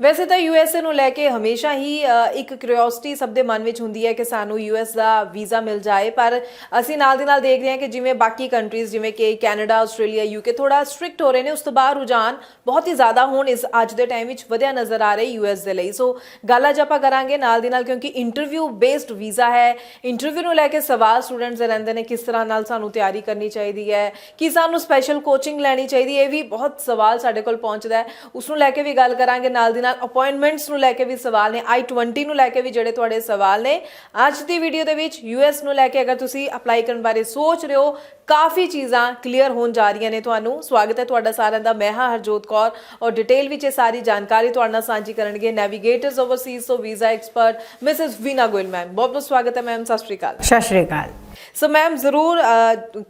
ਵੈਸੇ ਤਾਂ ਯੂਐਸਏ ਨੂੰ ਲੈ ਕੇ ਹਮੇਸ਼ਾ ਹੀ ਇੱਕ ਕਿਉਰਿਓਸਿਟੀ ਸਭ ਦੇ ਮਨ ਵਿੱਚ ਹੁੰਦੀ ਹੈ ਕਿ ਸਾਨੂੰ ਯੂਐਸ ਦਾ ਵੀਜ਼ਾ ਮਿਲ ਜਾਏ। ਪਰ ਅਸੀਂ ਨਾਲ ਦੀ ਨਾਲ ਦੇਖ ਰਹੇ ਹਾਂ ਕਿ ਜਿਵੇਂ ਬਾਕੀ ਕੰਟਰੀਜ਼ ਜਿਵੇਂ ਕਿ ਕੈਨੇਡਾ, ਆਸਟ੍ਰੇਲੀਆ ਯੂਕੇ ਥੋੜਾ ਸਟ੍ਰਿਕਟ ਹੋ ਰਹੇ ਨੇ, ਉਸ ਤੋਂ ਬਾਅਦ ਰੁਝਾਨ ਬਹੁਤ ਹੀ ਜ਼ਿਆਦਾ ਹੁਣ ਇਸ ਅੱਜ ਦੇ ਟਾਈਮ ਵਿੱਚ ਵਧਿਆ ਨਜ਼ਰ ਆ ਰਿਹਾ ਯੂਐਸ ਦੇ ਲਈ। ਸੋ ਗੱਲ ਅੱਜ ਆਪਾਂ ਕਰਾਂਗੇ ਨਾਲ ਦੀ ਨਾਲ ਕਿਉਂਕਿ ਇੰਟਰਵਿਊ ਬੇਸਡ ਵੀਜ਼ਾ ਹੈ। ਇੰਟਰਵਿਊ ਨੂੰ ਲੈ ਕੇ ਸਵਾਲ ਸਟੂਡੈਂਟਸ ਦੇ ਰਹਿੰਦੇ ਨੇ, ਕਿਸ ਤਰ੍ਹਾਂ ਨਾਲ ਸਾਨੂੰ ਤਿਆਰੀ ਕਰਨੀ ਚਾਹੀਦੀ ਹੈ, ਕੀ ਸਾਨੂੰ ਸਪੈਸ਼ਲ ਕੋਚਿੰਗ ਲੈਣੀ ਚਾਹੀਦੀ ਹੈ, ਇਹ ਵੀ ਬਹੁਤ ਸਵਾਲ ਸਾਡੇ ਕੋਲ ਪਹੁੰਚਦਾ ਹੈ। ਉਸ ਨੂੰ ਲੈ ਕੇ ਵੀ ਗੱਲ ਕਰਾਂਗੇ ਨਾਲ ਦੀ ਨਾਲ ਅਪਾਇੰਟਮੈਂਟਸ ਨੂੰ ਲੈ ਕੇ ਵੀ ਸਵਾਲ ਨੇ i20 ਨੂੰ ਲੈ ਕੇ ਵੀ ਜਿਹੜੇ ਤੁਹਾਡੇ ਸਵਾਲ ਨੇ। ਅੱਜ ਦੀ ਵੀਡੀਓ ਦੇ ਵਿੱਚ ਯੂਐਸ ਨੂੰ ਲੈ ਕੇ ਅਗਰ ਤੁਸੀਂ ਅਪਲਾਈ ਕਰਨ ਬਾਰੇ ਸੋਚ ਰਹੇ ਹੋ, ਕਾਫੀ ਚੀਜ਼ਾਂ ਕਲੀਅਰ ਹੋਣ ਜਾ ਰਹੀਆਂ ਨੇ ਤੁਹਾਨੂੰ। ਸਵਾਗਤ ਹੈ ਤੁਹਾਡਾ ਸਾਰਿਆਂ ਦਾ, ਮੈਂ ਹਾਂ ਹਰਜੋਤ ਕੌਰ ਔਰ ਡਿਟੇਲ ਵਿੱਚ ਇਹ ਸਾਰੀ ਜਾਣਕਾਰੀ ਤੁਹਾਡੇ ਨਾਲ ਸਾਂਝੀ ਕਰਨਗੇ ਨੈਵੀਗੇਟਰਸ ਓਵਰਸੀਜ਼ ਤੋਂ visa expert Mrs Veena Goyal ma'am ਬਹੁਤ ਬਹੁਤ ਸਵਾਗਤ ਹੈ ਮੈਮ ਸਤਿ ਸ਼੍ਰੀ ਅਕਾਲ। ਸਤਿ ਸ਼੍ਰੀ ਅਕਾਲ। ਸੋ ਮੈਮ ਜ਼ਰੂਰ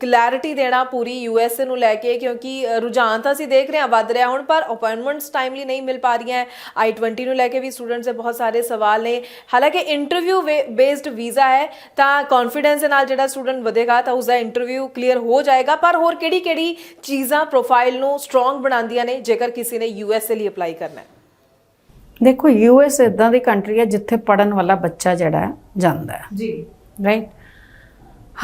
ਕਲੈਰਿਟੀ ਦੇਣਾ ਪੂਰੀ ਯੂਐਸਏ ਨੂੰ ਲੈ ਕੇ ਕਿਉਂਕਿ ਰੁਝਾਨ ਤਾਂ ਅਸੀਂ ਦੇਖ ਰਹੇ ਹਾਂ ਵੱਧ ਰਿਹਾ ਹੁਣ ਪਰ ਅਪਾਇੰਟਮੈਂਟਸ ਟਾਈਮਲੀ ਨਹੀਂ ਮਿਲ ਪਾ ਰਹੀਆਂ i20 ਨੂੰ ਲੈ ਕੇ ਵੀ ਸਟੂਡੈਂਟਸ ਦੇ ਬਹੁਤ ਸਾਰੇ ਸਵਾਲ ਨੇ। ਹਾਲਾਂਕਿ ਇੰਟਰਵਿਊ ਬੇਸਡ ਵੀਜ਼ਾ ਹੈ ਤਾਂ ਕੌਨਫੀਡੈਂਸ ਦੇ ਨਾਲ ਜਿਹੜਾ ਸਟੂਡੈਂਟ ਵਧੇਗਾ ਤਾਂ ਉਸਦਾ ਇੰਟਰਵਿਊ ਕਲੀਅਰ ਹੋ ਜਾਏਗਾ। ਪਰ ਹੋਰ ਕਿਹੜੀ-ਕਿਹੜੀ ਚੀਜ਼ਾਂ ਪ੍ਰੋਫਾਈਲ ਨੂੰ ਸਟਰੋਂਗ ਬਣਾਉਂਦੀਆਂ ਨੇ ਜੇਕਰ ਕਿਸੇ ਨੇ ਯੂਐਸਏ ਲਈ ਅਪਲਾਈ ਕਰਨਾ ਹੈ? ਦੇਖੋ ਯੂਐਸ ਇਦਾਂ ਦੀ ਕੰਟਰੀ ਹੈ ਜਿੱਥੇ ਪੜਨ ਵਾਲਾ ਬੱਚਾ ਜਿਹੜਾ ਜਾਂਦਾ ਹੈ। ਜੀ। ਰਾਈਟ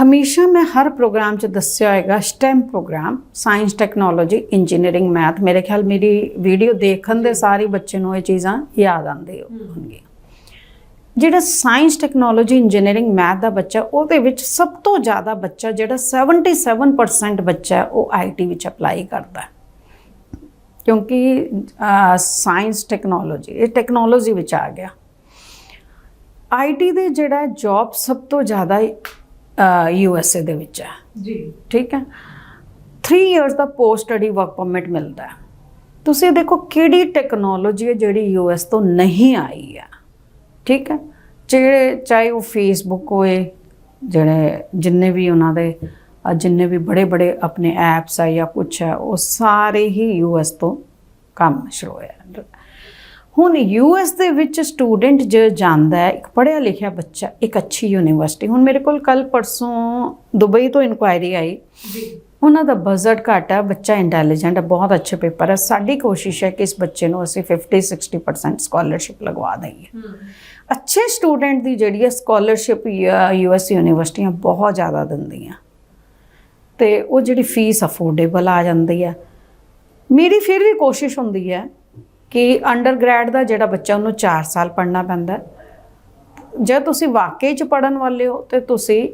ਹਮੇਸ਼ਾ ਮੈਂ ਹਰ ਪ੍ਰੋਗਰਾਮ 'ਚ ਦੱਸਿਆ ਹੋਏਗਾ STEM program science technology engineering math ਮੇਰੇ ਖਿਆਲ ਮੇਰੀ ਵੀਡੀਓ ਦੇਖਣ ਦੇ ਸਾਰੇ ਬੱਚੇ ਨੂੰ ਇਹ ਚੀਜ਼ਾਂ ਯਾਦ ਆਉਂਦੇ ਹੋਣਗੇ ਜਿਹੜਾ ਸਾਇੰਸ ਟੈਕਨੋਲੋਜੀ ਇੰਜੀਨੀਅਰਿੰਗ ਮੈਥ ਦਾ ਬੱਚਾ ਉਹਦੇ ਵਿੱਚ ਸਭ ਤੋਂ ਜ਼ਿਆਦਾ ਬੱਚਾ ਜਿਹੜਾ 77% ਬੱਚਾ ਉਹ ਆਈਟੀ ਵਿੱਚ ਅਪਲਾਈ ਕਰਦਾ ਕਿਉਂਕਿ ਸਾਇੰਸ ਟੈਕਨੋਲੋਜੀ ਇਹ ਟੈਕਨੋਲੋਜੀ ਵਿੱਚ ਆ ਗਿਆ। ਆਈਟੀ ਦੇ ਜਿਹੜਾ ਜੌਬ ਸਭ ਤੋਂ ਜ਼ਿਆਦਾ ਯੂ ਐਸ ਏ ਦੇ ਵਿੱਚ ਹੈ। ਜੀ। ਠੀਕ ਹੈ? 3 ਇਅਰਸ ਦਾ ਪੋਸਟ ਸਟੱਡੀ ਵਰਕ ਪਰਮਿਟ ਮਿਲਦਾ ਹੈ। ਤੁਸੀਂ ਦੇਖੋ ਕਿਹੜੀ ਟੈਕਨੋਲੋਜੀ ਹੈ ਜਿਹੜੀ ਯੂ ਐਸ ਤੋਂ ਨਹੀਂ ਆਈ ਹੈ। ਠੀਕ ਹੈ? ਜਿਹੜੇ ਚਾਹੇ ਉਹ ਫੇਸਬੁੱਕ ਹੋਏ ਜਿਹੜੇ ਜਿੰਨੇ ਵੀ ਉਹਨਾਂ ਦੇ ਜਿੰਨੇ ਵੀ ਬੜੇ ਬੜੇ ਆਪਣੇ ਐਪਸ ਆ ਜਾਂ ਕੁਛ ਹੈ ਉਹ ਸਾਰੇ ਹੀ ਯੂ ਐਸ ਤੋਂ ਕੰਮ ਸ਼ੁਰੂ ਹੋਇਆ। ਹੁਣ ਯੂਐਸ ਦੇ ਵਿੱਚ ਸਟੂਡੈਂਟ ਜੋ ਜਾਂਦਾ ਹੈ ਇੱਕ ਪੜ੍ਹਿਆ ਲਿਖਿਆ ਬੱਚਾ ਇੱਕ ਅੱਛੀ ਯੂਨੀਵਰਸਿਟੀ। ਹੁਣ ਮੇਰੇ ਕੋਲ ਕੱਲ ਪਰਸੋਂ ਦੁਬਈ ਤੋਂ ਇਨਕੁਆਇਰੀ ਆਈ। ਜੀ। ਉਹਨਾਂ ਦਾ ਬਜਟ ਘੱਟ ਹੈ ਬੱਚਾ ਇੰਟੈਲੀਜੈਂਟ ਹੈ ਬਹੁਤ ਅੱਛੇ ਪੇਪਰ ਹੈ ਸਾਡੀ ਕੋਸ਼ਿਸ਼ ਹੈ ਕਿ ਇਸ ਬੱਚੇ ਨੂੰ ਅਸੀਂ 50 60% ਸਕਾਲਰਸ਼ਿਪ ਲਗਵਾ ਦਈਏ। ਅੱਛੇ ਸਟੂਡੈਂਟ ਦੀ ਜਿਹੜੀ ਹੈ ਸਕਾਲਰਸ਼ਿਪ ਯੂਐਸ ਯੂਨੀਵਰਸਿਟੀਆਂ ਬਹੁਤ ਜ਼ਿਆਦਾ ਦਿੰਦੀਆਂ। ਤੇ ਉਹ ਜਿਹੜੀ ਫੀਸ ਅਫੋਰਡੇਬਲ ਆ ਜਾਂਦੀ ਹੈ ਮੇਰੀ ਫਿਰ ਵੀ ਕੋਸ਼ਿਸ਼ ਹੁੰਦੀ ਹੈ ਕਿ ਅੰਡਰਗ੍ਰੈਡ ਦਾ ਜਿਹੜਾ ਬੱਚਾ, ਉਹਨੂੰ 4 ਸਾਲ ਪੜ੍ਹਨਾ ਪੈਂਦਾ ਜੇ ਤੁਸੀਂ ਵਾਕਈ ਚ ਪੜਨ ਵਾਲੇ ਹੋ, ਤੇ ਤੁਸੀਂ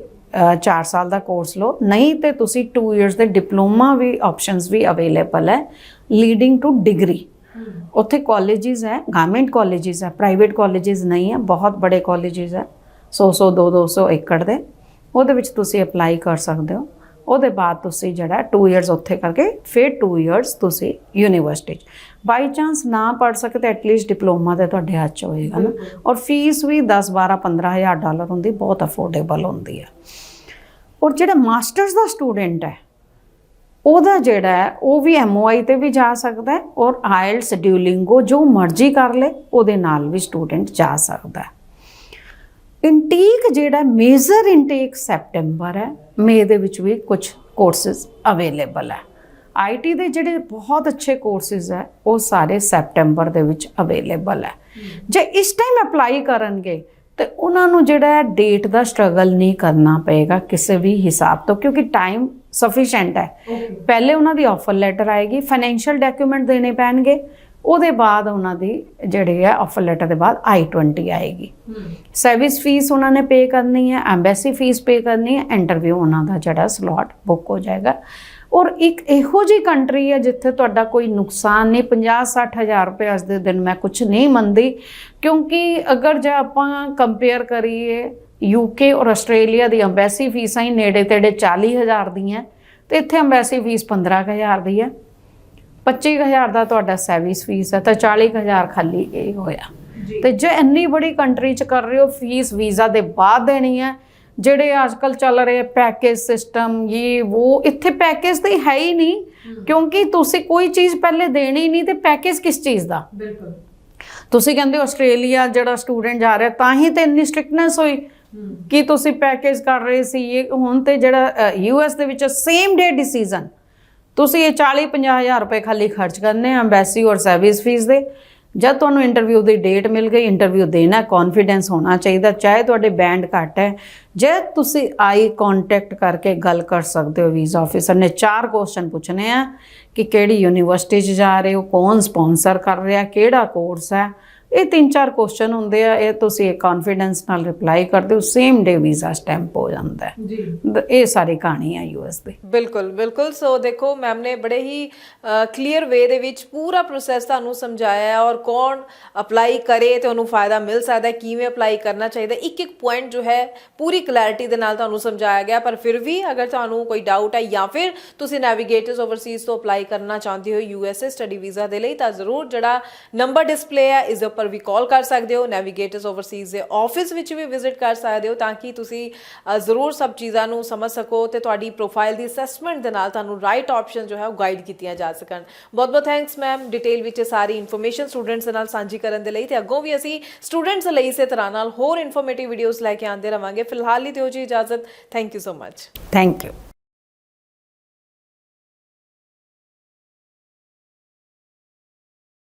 4 ਸਾਲ ਦਾ ਕੋਰਸ ਲਓ। ਨਹੀਂ, ਤੇ ਤੁਸੀਂ 2 ਇਅਰਸ ਦੇ ਡਿਪਲੋਮਾ ਵੀ ਆਪਸ਼ਨਸ ਵੀ ਅਵੇਲੇਬਲ ਹੈ ਲੀਡਿੰਗ ਟੂ ਡਿਗਰੀ ਉੱਥੇ ਕਾਲਜਿਸ ਹੈ ਗਵਰਨਮੈਂਟ ਕਾਲਜਿਸ ਹੈ ਪ੍ਰਾਈਵੇਟ ਕਾਲਜਿਸ ਨਹੀਂ ਹੈ, ਬਹੁਤ ਬੜੇ ਕਾਲਜਿਸ ਹੈ 100 100 2 200 ਏਕੜ ਦੇ। ਉਹਦੇ ਵਿੱਚ ਤੁਸੀਂ ਅਪਲਾਈ ਕਰ ਸਕਦੇ ਹੋ। ਉਹਦੇ ਬਾਅਦ ਤੁਸੀਂ ਜਿਹੜਾ 2 ਇਅਰਸ ਉੱਥੇ ਕਰਕੇ ਫਿਰ 2 ਇਅਰਸ ਤੁਸੀਂ ਯੂਨੀਵਰਸਿਟੀ 'ਚ। ਬਾਈ ਚਾਂਸ ਨਾ ਪੜ ਸਕੇ ਤਾਂ ਐਟਲੀਸਟ ਡਿਪਲੋਮਾ ਤੇ ਤੁਹਾਡੇ ਹੱਥ 'ਚ ਹੋਏਗਾ ਨਾ। ਔਰ ਫੀਸ ਵੀ 10 12 15 ਹਜ਼ਾਰ ਡਾਲਰ ਹੁੰਦੀ ਬਹੁਤ ਅਫੋਰਡੇਬਲ ਹੁੰਦੀ ਹੈ ਔਰ ਜਿਹੜਾ ਮਾਸਟਰਸ ਦਾ ਸਟੂਡੈਂਟ ਹੈ ਉਹਦਾ ਜਿਹੜਾ ਹੈ ਉਹ ਵੀ ਐਮਓਆਈ ਤੇ ਵੀ ਜਾ ਸਕਦਾ ਔਰ ਆਇਲਸ ਡਿਊਲਿੰਗੋ ਜੋ ਮਰਜ਼ੀ ਕਰ ਲੇ ਉਹਦੇ ਨਾਲ ਵੀ ਸਟੂਡੈਂਟ ਜਾ ਸਕਦਾ ਹੈ। ਇਨਟੇਕ ਜਿਹੜਾ ਮੇਜਰ ਇਨਟੇਕ ਸੈਪਟੈਂਬਰ ਹੈ ਮਈ ਦੇ ਵਿੱਚ ਵੀ ਕੁਝ ਕੋਰਸਸ ਅਵੇਲੇਬਲ ਹੈ। ਆਈਟੀ ਦੇ ਜਿਹੜੇ ਬਹੁਤ ਅੱਛੇ ਕੋਰਸਸ ਹੈ ਉਹ ਸਾਰੇ ਸੈਪਟੈਂਬਰ ਦੇ ਵਿੱਚ ਅਵੇਲੇਬਲ ਹੈ। ਜੇ ਇਸ ਟਾਈਮ ਅਪਲਾਈ ਕਰਨਗੇ ਤੇ ਉਹਨਾਂ ਨੂੰ ਜਿਹੜਾ ਡੇਟ ਦਾ ਸਟਰਗਲ ਨਹੀਂ ਕਰਨਾ ਪਏਗਾ ਕਿਸੇ ਵੀ ਹਿਸਾਬ ਤੋਂ ਕਿਉਂਕਿ ਟਾਈਮ ਸਫੀਸ਼ੀਐਂਟ ਹੈ। ਪਹਿਲੇ ਉਹਨਾਂ ਦੀ ਆਫਰ ਲੈਟਰ ਆਏਗੀ ਫਾਈਨੈਂਸ਼ੀਅਲ ਡਾਕੂਮੈਂਟ ਦੇਣੇ ਪੈਣਗੇ ਉਹਦੇ ਬਾਅਦ ਉਹਨਾਂ ਦੀ ਜਿਹੜੀ ਹੈ ਆਫਰ ਲੈਟਰ ਦੇ ਬਾਅਦ I20 ਆਏਗੀ। ਸਰਵਿਸ ਫੀਸ ਉਹਨਾਂ ਨੇ ਪੇ ਕਰਨੀ ਹੈ ਐਮਬੈਸੀ ਫੀਸ ਪੇ ਕਰਨੀ ਹੈ ਇੰਟਰਵਿਊ ਉਹਨਾਂ ਦਾ ਜਿਹੜਾ ਸਲੋਟ ਬੁੱਕ ਹੋ ਜਾਏਗਾ। ਔਰ ਇੱਕ ਇਹੋ ਜੀ ਕੰਟਰੀ ਹੈ ਜਿੱਥੇ ਤੁਹਾਡਾ ਕੋਈ ਨੁਕਸਾਨ ਨਹੀਂ 50 60 ਹਜ਼ਾਰ ਰੁਪਏ ਅੱਜ ਦੇ ਦਿਨ ਮੈਂ ਕੁਝ ਨਹੀਂ ਮੰਨਦੀ ਕਿਉਂਕਿ ਅਗਰ ਜੇ ਆਪਾਂ ਕੰਪੇਅਰ ਕਰੀਏ ਯੂਕੇ ਔਰ ਆਸਟ੍ਰੇਲੀਆ ਦੀ ਐਮਬੈਸੀ ਫੀਸਾਂ ਹੀ ਨੇੜੇ ਤੇੜੇ 40 ਹਜ਼ਾਰ ਦੀਆਂ ਤੇ ਇੱਥੇ ਐਮਬੈਸੀ ਫੀਸ 15 ਕੁ ਹਜ਼ਾਰ ਦੀ ਹੈ। 25000 ਦਾ ਤੁਹਾਡਾ ਸਰਵਿਸ ਫੀਸ ਹੈ ਤਾਂ 40000 ਖਾਲੀ ਇਹ ਹੋਇਆ। ਤੇ ਜੇ ਇੰਨੀ ਬੜੀ ਕੰਟਰੀ ਚ ਕਰ ਰਹੇ ਹੋ ਫੀਸ ਵੀਜ਼ਾ ਦੇ ਬਾਅਦ ਦੇਣੀ ਹੈ ਜਿਹੜੇ ਅੱਜਕੱਲ ਚੱਲ ਰਹੇ ਪੈਕੇਜ ਸਿਸਟਮ ਇਹ ਉਹ ਇੱਥੇ ਪੈਕੇਜ ਤੇ ਹੈ ਹੀ ਨਹੀਂ ਕਿਉਂਕਿ ਤੁਸੀਂ ਕੋਈ ਚੀਜ਼ ਪਹਿਲੇ ਦੇਣੀ ਨਹੀਂ ਤੇ ਪੈਕੇਜ ਕਿਸ ਚੀਜ਼ ਦਾ? ਬਿਲਕੁਲ। ਤੁਸੀਂ ਕਹਿੰਦੇ ਹੋ ਆਸਟ੍ਰੇਲੀਆ ਜਿਹੜਾ ਸਟੂਡੈਂਟ ਜਾ ਰਿਹਾ ਤਾਂ ਹੀ ਤੇ ਇੰਨੀ ਸਟ੍ਰਿਕਨੈਸ ਹੋਈ। ਕਿ ਤੁਸੀਂ ਪੈਕੇਜ ਕਰ ਰਹੇ ਸੀ ਇਹ ਹੁਣ ਤੇ ਜਿਹੜਾ ਯੂਐਸ ਦੇ ਵਿੱਚ ਸੇਮ ਡੇ ਡਿਸੀਜਨ ਤੁਸੀਂ ਇਹ 40 50 ਹਜ਼ਾਰ ਰੁਪਏ ਖਾਲੀ ਖਰਚ ਕਰਨੇ ਆ ਐਮਬੈਸੀ ਔਰ ਸਰਵਿਸ ਫੀਸ ਦੇ। ਜਦ ਤੁਹਾਨੂੰ ਇੰਟਰਵਿਊ ਦੀ ਡੇਟ ਮਿਲ ਗਈ ਇੰਟਰਵਿਊ ਦੇਣਾ ਕੌਨਫੀਡੈਂਸ ਹੋਣਾ ਚਾਹੀਦਾ, ਚਾਹੇ ਤੁਹਾਡੇ ਬੈਂਡ ਘੱਟ ਹੈ। ਜੇ ਤੁਸੀਂ ਆਈ ਕੰਟੈਕਟ ਕਰਕੇ ਗੱਲ ਕਰ ਸਕਦੇ ਹੋ ਵੀਜ਼ਾ ਆਫੀਸਰ ਨੇ, ਚਾਰ ਕੁਐਸਚਨ ਪੁੱਛਣੇ ਆ ਕਿ ਕਿਹੜੀ ਯੂਨੀਵਰਸਿਟੀ 'ਚ ਜਾ ਰਹੇ ਹੋ, ਕੌਣ ਸਪਾਂਸਰ ਕਰ ਰਿਹਾ, ਕਿਹੜਾ ਕੋਰਸ ਹੈ ਇਹ ਤਿੰਨ ਚਾਰ ਕੁਐਸਚਨ ਹੁੰਦੇ ਆ ਇਹ ਤੁਸੀਂ ਇਹ ਕੌਨਫੀਡੈਂਸ ਨਾਲ ਰਿਪਲਾਈ ਕਰਦੇ ਹੋ ਸੇਮ ਡੇ ਵੀਜ਼ਾ ਸਟੈਂਪ ਹੋ ਜਾਂਦਾ ਹੈ। ਜੀ। ਇਹ ਸਾਰੀ ਕਹਾਣੀ ਹੈ ਯੂਐਸ ਦੀ। ਬਿਲਕੁਲ ਬਿਲਕੁਲ। ਸੋ ਦੇਖੋ ਮੈਮ ਨੇ ਬੜੇ ਹੀ ਕਲੀਅਰ ਵੇ ਦੇ ਵਿੱਚ ਪੂਰਾ ਪ੍ਰੋਸੈਸ ਤੁਹਾਨੂੰ ਸਮਝਾਇਆ ਹੈ ਔਰ ਕੌਣ ਅਪਲਾਈ ਕਰੇ ਤੇ ਉਹਨੂੰ ਫਾਇਦਾ ਮਿਲ ਸਕਦਾ ਹੈ ਕਿਵੇਂ ਅਪਲਾਈ ਕਰਨਾ ਚਾਹੀਦਾ ਇੱਕ ਇੱਕ ਪੁਆਇੰਟ ਜੋ ਹੈ ਪੂਰੀ ਕਲੈਰਿਟੀ ਦੇ ਨਾਲ ਤੁਹਾਨੂੰ ਸਮਝਾਇਆ ਗਿਆ ਪਰ ਫਿਰ ਵੀ ਅਗਰ ਤੁਹਾਨੂੰ ਕੋਈ ਡਾਊਟ ਹੈ ਜਾਂ ਫਿਰ ਤੁਸੀਂ ਨੈਵੀਗੇਟਰਸ ਓਵਰਸੀਜ਼ ਤੋਂ ਅਪਲਾਈ ਕਰਨਾ ਚਾਹੁੰਦੇ ਹੋ ਯੂਐਸਏ ਸਟੱਡੀ ਵੀਜ਼ਾ ਦੇ ਲਈ ਤਾਂ ਜ਼ਰੂਰ ਜਿਹੜਾ ਨੰਬਰ ਡਿਸਪਲੇ ਹੈ ਇਸ ਦੇ ਉੱਪਰ ਵੀ ਕਾਲ ਕਰ ਸਕਦੇ ਹੋ ਨੈਵੀਗੇਟਰਸ ਓਵਰਸੀਜ਼ ਦੇ ਆਫਿਸ ਵਿੱਚ ਵੀ ਵਿਜ਼ਿਟ ਕਰ ਸਕਦੇ ਹੋ ਤਾਂ ਕਿ ਤੁਸੀਂ ਜ਼ਰੂਰ ਸਭ ਚੀਜ਼ਾਂ ਨੂੰ ਸਮਝ ਸਕੋ ਤੇ ਤੁਹਾਡੀ ਪ੍ਰੋਫਾਈਲ ਦੀ ਅਸੈਸਮੈਂਟ ਦੇ ਨਾਲ ਤੁਹਾਨੂੰ ਰਾਈਟ ਆਪਸ਼ਨ ਜੋ ਹੈ ਉਹ ਗਾਈਡ ਕੀਤੀਆਂ ਜਾ ਸਕਣ। ਬਹੁਤ ਬਹੁਤ ਥੈਂਕਸ ਮੈਮ ਡਿਟੇਲ ਵਿੱਚ ਸਾਰੀ ਇਨਫੋਰਮੇਸ਼ਨ ਸਟੂਡੈਂਟਸ ਦੇ ਨਾਲ ਸਾਂਝੀ ਕਰਨ ਦੇ ਲਈ ਤੇ ਅੱਗੋਂ ਵੀ ਅਸੀਂ ਸਟੂਡੈਂਟਸ ਲਈ ਇਸੇ ਤਰ੍ਹਾਂ ਨਾਲ ਹੋਰ ਇਨਫੋਰਮੇਟਿਵ ਵੀਡੀਓਜ਼ ਲੈ ਕੇ ਆਉਂਦੇ ਰਵਾਂਗੇ। ਫਿਲਹਾਲ ਲਈ ਦਿਓ ਜੀ ਇਜਾਜ਼ਤ। Thank you so much thank you